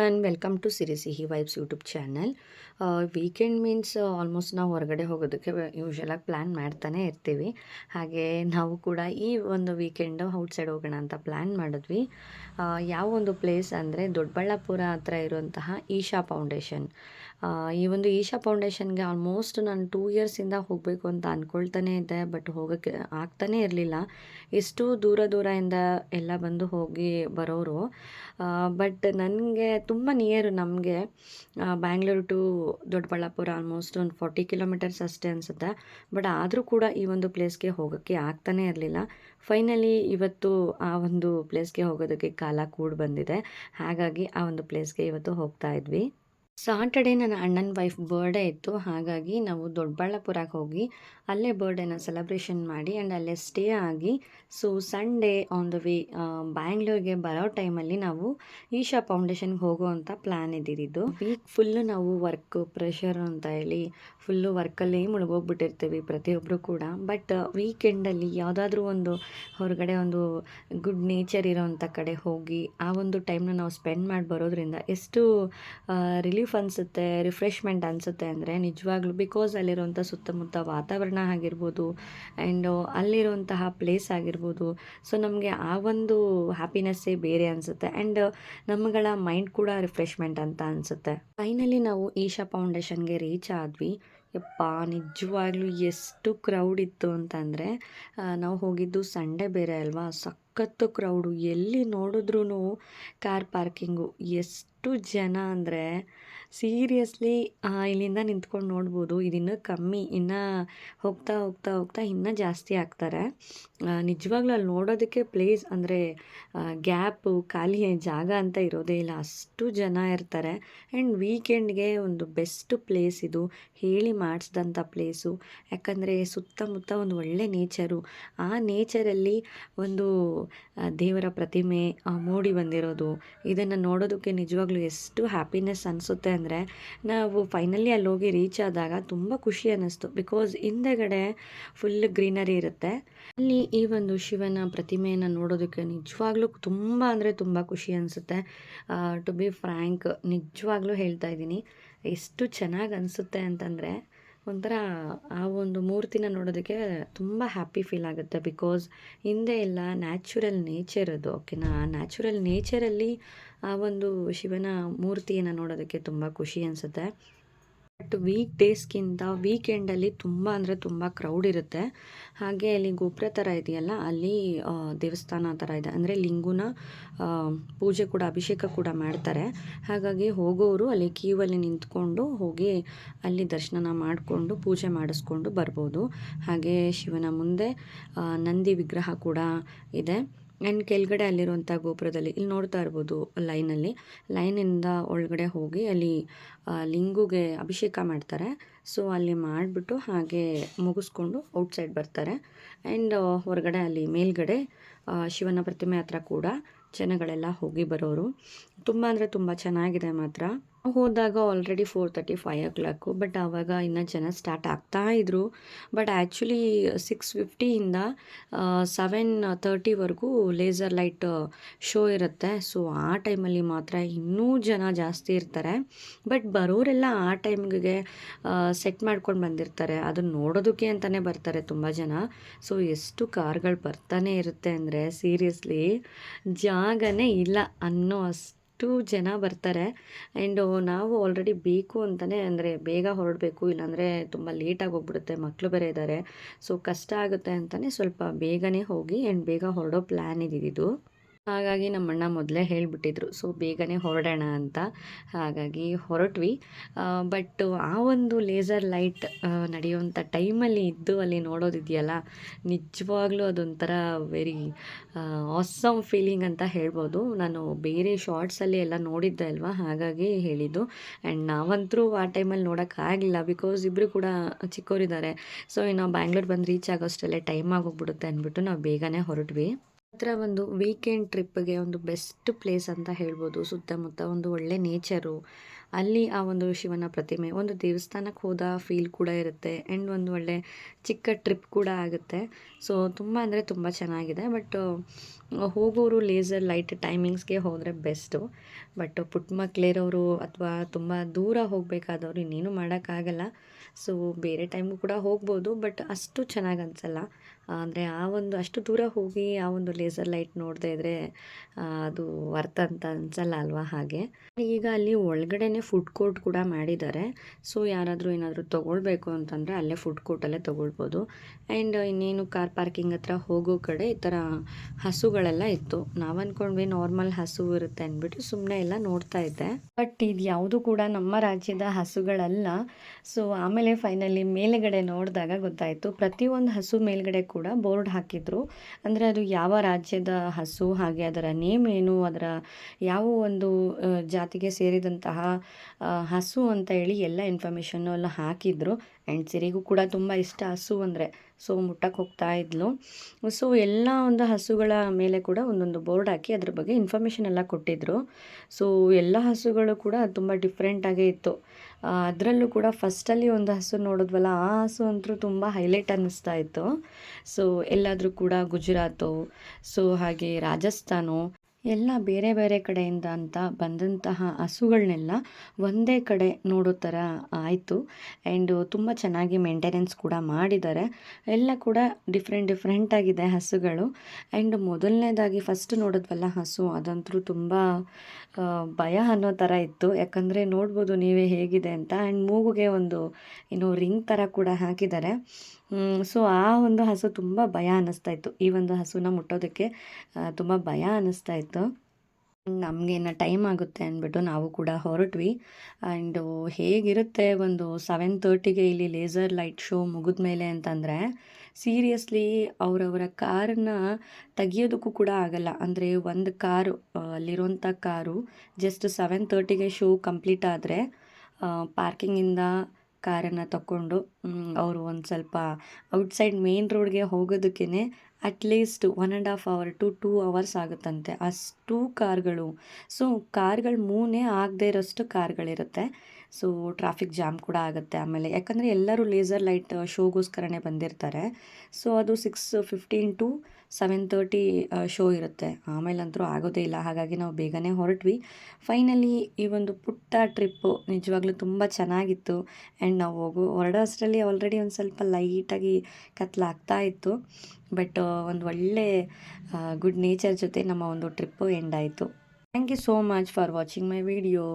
One welcome to Siri Sihi vibes YouTube channel weekend means almost ನಾವು ಹೊರಗಡೆ ಹೋಗೋದಕ್ಕೆ ಯೂಶ್ವಲಾಗಿ plan ಮಾಡ್ತಾನೆ ಇರ್ತೀವಿ. ಹಾಗೆ ನಾವು ಕೂಡ ಈ ಒಂದು ವೀಕೆಂಡು ಔಟ್ಸೈಡ್ ಹೋಗೋಣ ಅಂತ ಪ್ಲ್ಯಾನ್ ಮಾಡಿದ್ವಿ. ಆ, ಯಾವ ಒಂದು ಪ್ಲೇಸ್ ಅಂದರೆ ದೊಡ್ಡಬಳ್ಳಾಪುರ ಹತ್ರ ಇರುವಂತಹ ಈಶಾ ಫೌಂಡೇಶನ್ ಈ ಒಂದು ಈಶಾ ಫೌಂಡೇಶನ್ಗೆ ಆಲ್ಮೋಸ್ಟ್ ನಾನು ಟೂ ಇಯರ್ಸಿಂದ ಹೋಗಬೇಕು ಅಂತ ಅಂದ್ಕೊಳ್ತಾನೆ ಇದ್ದೆ ಬಟ್ ಹೋಗೋಕ್ಕೆ ಆಗ್ತಾನೇ ಇರಲಿಲ್ಲ. ಎಷ್ಟು ದೂರ ದೂರದಿಂದ ಎಲ್ಲ ಬಂದು ಹೋಗಿ ಬರೋರು. ಬಟ್ ನನಗೆ ತುಂಬ ನಿಯರು ನಮಗೆ ಬ್ಯಾಂಗ್ಳೂರು ಟು ದೊಡ್ಡಬಳ್ಳಾಪುರ ಆಲ್ಮೋಸ್ಟ್ ಒಂದು ಫಾರ್ಟಿ ಕಿಲೋಮೀಟರ್ಸ್ ಅಷ್ಟೇ ಅನಿಸುತ್ತೆ. ಬಟ್ ಆದರೂ ಕೂಡ ಈ ಒಂದು ಪ್ಲೇಸ್ಗೆ ಹೋಗೋಕ್ಕೆ ಆಗ್ತಾನೇ ಇರಲಿಲ್ಲ. ಫೈನಲಿ ಇವತ್ತು ಆ ಒಂದು ಪ್ಲೇಸ್ಗೆ ಹೋಗೋದಕ್ಕೆ ಕಾಲ ಕೂಡ ಬಂದಿದೆ. ಹಾಗಾಗಿ ಆ ಒಂದು ಪ್ಲೇಸ್ಗೆ ಇವತ್ತು ಹೋಗ್ತಾ ಇದ್ವಿ. ಸಾಟರ್ಡೆ ನನ್ನ ಅಣ್ಣನ ವೈಫ್ ಬರ್ಡೇ ಇತ್ತು. ಹಾಗಾಗಿ ನಾವು ದೊಡ್ಡಬಳ್ಳಾಪುರಕ್ಕೆ ಹೋಗಿ ಅಲ್ಲೇ ಬರ್ಡೇನ ಸೆಲೆಬ್ರೇಷನ್ ಮಾಡಿ ಆ್ಯಂಡ್ ಅಲ್ಲೇ ಸ್ಟೇ ಆಗಿ. So Sunday on the way ಬ್ಯಾಂಗ್ಳೂರಿಗೆ ಬರೋ ಟೈಮಲ್ಲಿ ನಾವು ಈಶಾ ಫೌಂಡೇಶನ್ಗೆ ಹೋಗೋ ಅಂತ ಪ್ಲ್ಯಾನ್ ಇದ್ದಿದ್ದು. ವೀಕ್ ಫುಲ್ಲು ನಾವು ವರ್ಕ್ ಪ್ರೆಷರ್ ಅಂತ ಹೇಳಿ ಫುಲ್ಲು ವರ್ಕಲ್ಲೇ ಮುಳುಗೋಗ್ಬಿಟ್ಟಿರ್ತೀವಿ ಪ್ರತಿಯೊಬ್ಬರು ಕೂಡ. ಬಟ್ ವೀಕೆಂಡಲ್ಲಿ ಯಾವುದಾದ್ರೂ ಒಂದು ಹೊರಗಡೆ ಒಂದು ಗುಡ್ ನೇಚರ್ ಇರೋವಂಥ ಕಡೆ ಹೋಗಿ ಆ ಒಂದು ಟೈಮ್ನ ನಾವು ಸ್ಪೆಂಡ್ ಮಾಡಿ ಬರೋದ್ರಿಂದ ಎಷ್ಟು ರಿಲೀಫ್ ಅನಿಸುತ್ತೆ ರಿಫ್ರೆಶ್ಮೆಂಟ್ ಅನಿಸುತ್ತೆ ಅಂದರೆ ನಿಜವಾಗ್ಲೂ ಬಿಕಾಸ್ ಅಲ್ಲಿರುವಂಥ ಸುತ್ತಮುತ್ತ ವಾತಾವರಣ ಆಗಿರ್ಬೋದು ಆ್ಯಂಡ್ ಅಲ್ಲಿರುವಂತಹ ಪ್ಲೇಸ್ ಆಗಿರ್ಬೋದು. ಸೊ ನಮಗೆ ಆ ಒಂದು ಹ್ಯಾಪಿನೆಸ್ಸೇ ಬೇರೆ ಅನಿಸುತ್ತೆ ಆ್ಯಂಡ್ ನಮ್ಮಗಳ ಮೈಂಡ್ ಕೂಡ ರಿಫ್ರೆಶ್ಮೆಂಟ್ ಅಂತ ಅನಿಸುತ್ತೆ. ಫೈನಲಿ ನಾವು ಈಶಾ ಫೌಂಡೇಶನ್ಗೆ ರೀಚ್ ಆದ್ವಿ. ಯಪ್ಪ, ನಿಜವಾಗ್ಲೂ ಎಷ್ಟು ಕ್ರೌಡ್ ಇತ್ತು ಅಂತಂದರೆ ನಾವು ಹೋಗಿದ್ದು ಸಂಡೇ ಬೇರೆ ಅಲ್ವಾ? ಸಖತ್ತು ಕ್ರೌಡು ಎಲ್ಲಿ ನೋಡಿದ್ರೂ ಕಾರ್ ಪಾರ್ಕಿಂಗು ಎಷ್ಟು ಜನ ಅಂದರೆ ಸೀರಿಯಸ್ಲಿ ಇಲ್ಲಿಂದ ನಿಂತ್ಕೊಂಡು ನೋಡ್ಬೋದು. ಇದಿನ್ನೂ ಕಮ್ಮಿ. ಇನ್ನು ಹೋಗ್ತಾ ಹೋಗ್ತಾ ಹೋಗ್ತಾ ಇನ್ನೂ ಜಾಸ್ತಿ ಆಗ್ತಾರೆ. ನಿಜವಾಗ್ಲೂ ಅಲ್ಲಿ ನೋಡೋದಕ್ಕೆ ಪ್ಲೇಸ್ ಅಂದರೆ ಗ್ಯಾಪು ಖಾಲಿ ಜಾಗ ಅಂತ ಇರೋದೇ ಇಲ್ಲ. ಅಷ್ಟು ಜನ ಇರ್ತಾರೆ. ಆ್ಯಂಡ್ ವೀಕೆಂಡ್ಗೆ ಒಂದು ಬೆಸ್ಟ್ ಪ್ಲೇಸ್ ಇದು. ಹೇಳಿ ಮಾಡಿಸ್ದಂಥ ಪ್ಲೇಸು ಯಾಕಂದರೆ ಸುತ್ತಮುತ್ತ ಒಂದು ಒಳ್ಳೆ ನೇಚರು ಆ ನೇಚರಲ್ಲಿ ಒಂದು ದೇವರ ಪ್ರತಿಮೆ ಮೂಡಿ ಬಂದಿರೋದು. ಇದನ್ನು ನೋಡೋದಕ್ಕೆ ನಿಜವಾಗ್ಲೂ ಎಷ್ಟು ಹ್ಯಾಪಿನೆಸ್ ಅನಿಸುತ್ತೆ ಅಂದರೆ ನಾವು ಫೈನಲಿ ಅಲ್ಲಿ ಹೋಗಿ ರೀಚ್ ಆದಾಗ ತುಂಬ ಖುಷಿ ಅನ್ನಿಸ್ತು. ಬಿಕಾಸ್ ಹಿಂದೆಗಡೆ ಫುಲ್ ಗ್ರೀನರಿ ಇರುತ್ತೆ. ಅಲ್ಲಿ ಈ ಒಂದು ಶಿವನ ಪ್ರತಿಮೆಯನ್ನು ನೋಡೋದಕ್ಕೆ ನಿಜವಾಗ್ಲೂ ತುಂಬ ಅಂದರೆ ತುಂಬ ಖುಷಿ ಅನಿಸುತ್ತೆ. ಟು ಬಿ ಫ್ರ್ಯಾಂಕ್ ನಿಜವಾಗ್ಲೂ ಹೇಳ್ತಾ ಇದ್ದೀನಿ. ಎಷ್ಟು ಚೆನ್ನಾಗಿ ಅನಿಸುತ್ತೆ ಅಂತಂದರೆ ಒಂಥರ ಆ ಒಂದು ಮೂರ್ತಿನ ನೋಡೋದಕ್ಕೆ ತುಂಬ ಹ್ಯಾಪಿ ಫೀಲ್ ಆಗುತ್ತೆ ಬಿಕಾಸ್ ಹಿಂದೆ ಎಲ್ಲ ನ್ಯಾಚುರಲ್ ನೇಚರ್ ಅದು ಓಕೆನಾ ಆ ನ್ಯಾಚುರಲ್ ನೇಚರಲ್ಲಿ ಆ ಒಂದು ಶಿವನ ಮೂರ್ತಿಯನ್ನು ನೋಡೋದಕ್ಕೆ ತುಂಬ ಖುಷಿ ಅನಿಸುತ್ತೆ. ಬಟ್ ವೀಕ್ ಡೇಸ್ಗಿಂತ ವೀಕೆಂಡಲ್ಲಿ ತುಂಬ ಅಂದರೆ ತುಂಬ ಕ್ರೌಡ್ ಇರುತ್ತೆ. ಹಾಗೆ ಅಲ್ಲಿ ಗೋಪುರ ಥರ ಇದೆಯಲ್ಲ, ಅಲ್ಲಿ ದೇವಸ್ಥಾನ ಥರ ಇದೆ. ಅಂದರೆ ಲಿಂಗುನ ಪೂಜೆ ಕೂಡ, ಅಭಿಷೇಕ ಕೂಡ ಮಾಡ್ತಾರೆ. ಹಾಗಾಗಿ ಹೋಗೋರು ಅಲ್ಲಿ ಕ್ಯೂವಲ್ಲಿ ನಿಂತ್ಕೊಂಡು ಹೋಗಿ ಅಲ್ಲಿ ದರ್ಶನ ಮಾಡಿಕೊಂಡು ಪೂಜೆ ಮಾಡಿಸ್ಕೊಂಡು ಬರ್ಬೋದು. ಹಾಗೆ ಶಿವನ ಮುಂದೆ ನಂದಿ ವಿಗ್ರಹ ಕೂಡ ಇದೆ. ಆ್ಯಂಡ್ ಕೆಳಗಡೆ ಅಲ್ಲಿರುವಂಥ ಗೋಪುರದಲ್ಲಿ, ಇಲ್ಲಿ ನೋಡ್ತಾ ಇರ್ಬೋದು ಲೈನಲ್ಲಿ. ಲೈನಿಂದ ಒಳಗಡೆ ಹೋಗಿ ಅಲ್ಲಿ ಲಿಂಗುಗೆ ಅಭಿಷೇಕ ಮಾಡ್ತಾರೆ. ಸೊ ಅಲ್ಲಿ ಮಾಡಿಬಿಟ್ಟು ಹಾಗೆ ಮುಗಿಸ್ಕೊಂಡು ಔಟ್ಸೈಡ್ ಬರ್ತಾರೆ. ಆ್ಯಂಡ್ ಹೊರಗಡೆ ಅಲ್ಲಿ ಮೇಲ್ಗಡೆ ಶಿವನ ಪ್ರತಿಮೆ ಹತ್ರ ಕೂಡ ಜನಗಳೆಲ್ಲ ಹೋಗಿ ಬರೋರು. ತುಂಬ ಅಂದರೆ ತುಂಬ ಚೆನ್ನಾಗಿದೆ ಮಾತ್ರ. ಹೋದಾಗ already four thirty five o'clock but ಆವಾಗ ಇನ್ನು ಜನ ಸ್ಟಾರ್ಟ್ ಆಗ್ತಾ ಇದ್ರು. ಬಟ್ ಆ್ಯಕ್ಚುಲಿ ಸಿಕ್ಸ್ ಫಿಫ್ಟಿಯಿಂದ ಸೆವೆನ್ ತರ್ಟಿವರೆಗೂ ಲೇಸರ್ ಲೈಟ್ ಶೋ ಇರುತ್ತೆ. ಸೊ ಆ ಟೈಮಲ್ಲಿ ಮಾತ್ರ ಇನ್ನೂ ಜನ ಜಾಸ್ತಿ ಇರ್ತಾರೆ. ಬಟ್ ಬರೋರೆಲ್ಲ ಆ ಟೈಮ್ಗೆ ಸೆಟ್ ಮಾಡ್ಕೊಂಡು ಬಂದಿರ್ತಾರೆ. ಅದನ್ನ ನೋಡೋದಕ್ಕೆ ಅಂತಲೇ ಬರ್ತಾರೆ ತುಂಬ ಜನ. ಸೊ ಎಷ್ಟು ಕಾರ್ಗಳು ಬರ್ತಾನೆ ಇರುತ್ತೆ ಅಂದರೆ ಸೀರಿಯಸ್ಲಿ ಜಾಗನೇ ಇಲ್ಲ ಅನ್ನೋ ಅಷ್ಟು ಜನ ಬರ್ತಾರೆ. ಆ್ಯಂಡ್ ನಾವು ಆಲ್ರೆಡಿ ಬೇಕು ಅಂತಲೇ ಅಂದರೆ ಬೇಗ ಹೊರಡಬೇಕು, ಇಲ್ಲಾಂದರೆ ತುಂಬ ಲೇಟಾಗಿ ಹೋಗ್ಬಿಡುತ್ತೆ ಮಕ್ಕಳು ಬೇರೆ ಇದ್ದಾರೆ ಸೊ ಕಷ್ಟ ಆಗುತ್ತೆ ಅಂತಲೇ ಸ್ವಲ್ಪ ಬೇಗನೆ ಹೋಗಿ ಆ್ಯಂಡ್ ಬೇಗ ಹೊರಡೋ ಪ್ಲ್ಯಾನ್ ಇದ್ದಿದ್ದು ಹಾಗಾಗಿ ನಮ್ಮಣ್ಣ ಮೊದಲೇ ಹೇಳಿಬಿಟ್ಟಿದ್ರು, ಸೊ, ಬೇಗನೆ ಹೊರಡೋಣ ಅಂತ. ಹಾಗಾಗಿ ಹೊರಟ್ವಿ. ಬಟ್ ಆ ಒಂದು ಲೇಸರ್ ಲೈಟ್ ನಡೆಯುವಂಥ ಟೈಮಲ್ಲಿ ಇದ್ದು ಅಲ್ಲಿ ನೋಡೋದಿದೆಯಲ್ಲ, ನಿಜವಾಗ್ಲೂ ಅದೊಂಥರ ವೆರಿ ಆಸಮ್ ಫೀಲಿಂಗ್ ಅಂತ ಹೇಳ್ಬೋದು. ನಾನು ಬೇರೆ ಶಾರ್ಟ್ಸಲ್ಲಿ ಎಲ್ಲ ನೋಡಿದ್ದೆ ಅಲ್ವಾ? ಹಾಗಾಗಿ ಹೇಳಿದ್ದು. ಆ್ಯಂಡ್ ನಾವಂತರೂ ಆ ಟೈಮಲ್ಲಿ ನೋಡೋಕ್ಕಾಗಲಿಲ್ಲ ಬಿಕಾಸ್ ಇಬ್ಬರು ಕೂಡ ಚಿಕ್ಕವರಿದ್ದಾರೆ ಸೊ ಇನ್ನು ಬ್ಯಾಂಗ್ಳೂರ್ ಬಂದು ರೀಚ್ ಆಗೋಷ್ಟರಲ್ಲೇ ಟೈಮ್ ಆಗೋಗ್ಬಿಡುತ್ತೆ ಅಂದ್ಬಿಟ್ಟು ನಾವು ಬೇಗನೆ ಹೊರಟ್ವಿ. ಹತ್ರ ಒಂದು ವೀಕೆಂಡ್ ಟ್ರಿಪ್ಗೆ ಒಂದು ಬೆಸ್ಟ್ ಪ್ಲೇಸ್ ಅಂತ ಹೇಳ್ಬೋದು. ಸುತ್ತಮುತ್ತ ಒಂದು ಒಳ್ಳೆ ನೇಚರು ಅಲ್ಲಿ ಆ ಒಂದು ಶಿವನ ಪ್ರತಿಮೆ, ಒಂದು ದೇವಸ್ಥಾನಕ್ಕೆ ಹೋದ ಫೀಲ್ ಕೂಡ ಇರುತ್ತೆ. ಆ್ಯಂಡ್ ಒಂದು ಒಳ್ಳೆ ಚಿಕ್ಕ ಟ್ರಿಪ್ ಕೂಡ ಆಗುತ್ತೆ. ಸೊ ತುಂಬ ಅಂದರೆ ತುಂಬ ಚೆನ್ನಾಗಿದೆ. ಬಟ್ ಹೋಗೋರು ಲೇಸರ್ ಲೈಟ್ ಟೈಮಿಂಗ್ಸ್ಗೆ ಹೋದರೆ ಬೆಸ್ಟು ಬಟ್ ಪುಟ್ಟ ಮಕ್ಕಳಿರೋರು ಅಥವಾ ತುಂಬ ದೂರ ಹೋಗಬೇಕಾದವ್ರು ಇನ್ನೇನು ಮಾಡೋಕ್ಕಾಗಲ್ಲ. ಸೊ ಬೇರೆ ಟೈಮು ಕೂಡ ಹೋಗ್ಬೋದು. ಬಟ್ ಅಷ್ಟು ಚೆನ್ನಾಗಿ ಅನಿಸಲ್ಲ. ಅಂದರೆ ಆ ಒಂದು ಅಷ್ಟು ದೂರ ಹೋಗಿ ಆ ಒಂದು ಲೇಸರ್ ಲೈಟ್ ನೋಡದೇ ಇದ್ದರೆ ಅದು ವರ್ತ್ ಅಂತ ಅನ್ಸಲ್ಲ ಅಲ್ವಾ ಹಾಗೆ. ಈಗ ಅಲ್ಲಿ ಒಳಗಡೆನೆ ಫುಡ್ ಕೋರ್ಟ್ ಕೂಡ ಮಾಡಿದ್ದಾರೆ. ಸೊ ಯಾರಾದರೂ ಏನಾದರೂ ತೊಗೊಳ್ಬೇಕು ಅಂತಂದರೆ ಅಲ್ಲೇ ಫುಡ್ ಕೋರ್ಟಲ್ಲೇ ತೊಗೊಳ್ಬೋದು. ಆ್ಯಂಡ್ ಇನ್ನೇನು ಕಾರ್ ಪಾರ್ಕಿಂಗ್ ಹತ್ರ ಹೋಗೋ ಕಡೆ ಈ ಥರ ಹಸುಗಳೆಲ್ಲ ಇತ್ತು. ನಾವು ಅಂದ್ಕೊಂಡ್ವಿ ನಾರ್ಮಲ್ ಹಸು ಇರುತ್ತೆ ಅಂದ್ಬಿಟ್ಟು ಸುಮ್ಮನೆ ಎಲ್ಲ ನೋಡ್ತಾ ಇದ್ದೆ. ಬಟ್ ಇದು ಯಾವುದು ಕೂಡ ನಮ್ಮ ರಾಜ್ಯದ ಹಸುಗಳಲ್ಲ. ಸೊ ಆಮೇಲೆ ಫೈನಲಿ ಮೇಲುಗಡೆ ನೋಡಿದಾಗ ಗೊತ್ತಾಯಿತು. ಪ್ರತಿಯೊಂದು ಹಸು ಮೇಲ್ಗಡೆ ಕೂಡ ಬೋರ್ಡ್ ಹಾಕಿದ್ರು. ಅಂದರೆ ಅದು ಯಾವ ರಾಜ್ಯದ ಹಸು, ಹಾಗೆ ಅದರ ನೇಮ್ ಏನು, ಅದರ ಯಾವ ಒಂದು ಜಾತಿಗೆ ಸೇರಿದಂತಹ ಹಸು ಅಂತ ಹೇಳಿ ಎಲ್ಲ ಇನ್ಫಾರ್ಮೇಷನ್ನು ಎಲ್ಲ ಹಾಕಿದ್ರು. ಆ್ಯಂಡ್ ಸಿರಿಗೂ ಕೂಡ ತುಂಬ ಇಷ್ಟ ಹಸು ಅಂದರೆ. ಸೊ ಮುಟ್ಟಕ್ಕೆ ಹೋಗ್ತಾ ಇದ್ಲು. ಸೊ ಎಲ್ಲ ಒಂದು ಹಸುಗಳ ಮೇಲೆ ಕೂಡ ಒಂದೊಂದು ಬೋರ್ಡ್ ಹಾಕಿ ಅದ್ರ ಬಗ್ಗೆ ಇನ್ಫಾರ್ಮೇಷನ್ ಎಲ್ಲ ಕೊಟ್ಟಿದ್ರು. ಸೊ ಎಲ್ಲ ಹಸುಗಳು ಕೂಡ ತುಂಬ ಡಿಫ್ರೆಂಟಾಗೇ ಇತ್ತು. ಅದರಲ್ಲೂ ಕೂಡ ಫಸ್ಟಲ್ಲಿ ಒಂದು ಹಸು ನೋಡಿದ್ವಲ್ಲ, ಆ ಹಸು ಅಂತೂ ತುಂಬ ಹೈಲೈಟ್ ಅನ್ನಿಸ್ತಾ ಇತ್ತು. ಸೊ ಎಲ್ಲಾದರೂ ಕೂಡ ಗುಜರಾತು ಸೊ ಹಾಗೆ ರಾಜಸ್ಥಾನು ಎಲ್ಲ ಬೇರೆ ಬೇರೆ ಕಡೆಯಿಂದ ಅಂತ ಬಂದಂತಹ ಹಸುಗಳನ್ನೆಲ್ಲ ಒಂದೇ ಕಡೆ ನೋಡೋ ಥರ ಆಯಿತು. ಆ್ಯಂಡ್ ತುಂಬ ಚೆನ್ನಾಗಿ ಮೇಂಟೆನೆನ್ಸ್ ಕೂಡ ಮಾಡಿದ್ದಾರೆ. ಎಲ್ಲ ಕೂಡ ಡಿಫ್ರೆಂಟ್ ಡಿಫ್ರೆಂಟಾಗಿದೆ ಹಸುಗಳು. ಆ್ಯಂಡ್ ಮೊದಲನೇದಾಗಿ ಫಸ್ಟ್ ನೋಡಿದ್ವಲ್ಲ ಹಸು, ಅದಂತೂ ತುಂಬ ಭಯ ಅನ್ನೋ ಥರ ಇತ್ತು. ಯಾಕಂದರೆ ನೋಡ್ಬೋದು ನೀವೇ ಹೇಗಿದೆ ಅಂತ. ಆ್ಯಂಡ್ ಮೂಗುಗೆ ಒಂದು, ಏನು ರಿಂಗ್ ಥರ ಕೂಡ ಹಾಕಿದ್ದಾರೆ. ಸೊ ಆ ಒಂದು ಹಸು ತುಂಬ ಭಯ ಅನ್ನಿಸ್ತಾ ಇತ್ತು. ಈ ಒಂದು ಹಸುನ ಮುಟ್ಟೋದಕ್ಕೆ ತುಂಬ ಭಯ ಅನ್ನಿಸ್ತಾ ಇತ್ತು. ನಮಗೆ ನಮಗೇನು ಟೈಮ್ ಆಗುತ್ತೆ ಅಂದ್ಬಿಟ್ಟು ನಾವು ಕೂಡ ಹೊರಟ್ವಿ. ಆ್ಯಂಡು ಹೇಗಿರುತ್ತೆ ಒಂದು ಸೆವೆನ್ ತರ್ಟಿಗೆ ಇಲ್ಲಿ ಲೇಸರ್ ಲೈಟ್ ಶೋ ಮುಗಿದ ಮೇಲೆ ಅಂತಂದರೆ ಸೀರಿಯಸ್ಲಿ ಅವರವರ ಕಾರನ್ನ ತೆಗಿಯೋದಕ್ಕೂ ಕೂಡ ಆಗಲ್ಲ. ಅಂದರೆ ಒಂದು ಕಾರು ಅಲ್ಲಿರುವಂಥ ಕಾರು ಜಸ್ಟ್ ಸೆವೆನ್ ತರ್ಟಿಗೆ ಶೋ ಕಂಪ್ಲೀಟ್ ಆದರೆ ಪಾರ್ಕಿಂಗಿಂದ ಕಾರನ್ನು ತಗೊಂಡು ಅವರು ಒಂದು ಸ್ವಲ್ಪ ಔಟ್ಸೈಡ್ ಮೇನ್ ರೋಡ್ಗೆ ಹೋಗೋದಕ್ಕೇ at least one and half hour to two hours ಆಗುತ್ತಂತೆ. ಅಷ್ಟು ಕಾರ್ಗಳು. ಸೊ ಕಾರ್ಗಳು ಮೂನೇ ಆಗದೇ ಇರೋಷ್ಟು ಕಾರ್ಗಳಿರುತ್ತೆ. ಸೊ ಟ್ರಾಫಿಕ್ ಜಾಮ್ ಕೂಡ ಆಗುತ್ತೆ ಆಮೇಲೆ. ಯಾಕಂದರೆ ಎಲ್ಲರೂ ಲೇಸರ್ ಲೈಟ್ ಶೋಗೋಸ್ಕರನೇ ಬಂದಿರ್ತಾರೆ. ಸೊ ಅದು six fifteen to seven thirty show ಇರುತ್ತೆ. ಆಮೇಲಂತರೂ ಆಗೋದೇ ಇಲ್ಲ. ಹಾಗಾಗಿ ನಾವು ಬೇಗನೆ ಹೊರಟ್ವಿ. ಫೈನಲಿ ಈ ಒಂದು ಪುಟ್ಟ ಟ್ರಿಪ್ಪು ನಿಜವಾಗ್ಲೂ ತುಂಬ ಚೆನ್ನಾಗಿತ್ತು. ಆ್ಯಂಡ್ ನಾವು ಹೋಗು ಹೊರಡೋ ಅಷ್ಟರಲ್ಲಿ ಆಲ್ರೆಡಿ ಒಂದು ಸ್ವಲ್ಪ ಲೈಟಾಗಿ ಕತ್ಲಾಗ್ತಾ ಇತ್ತು. ಬಟ್ ಒಂದು ಒಳ್ಳೆ ಗುಡ್ ನೇಚರ್ ಜೊತೆ ನಮ್ಮ ಒಂದು ಟ್ರಿಪ್ಪು ಎಂಡ್ ಆಯಿತು. Thank you so much for watching my video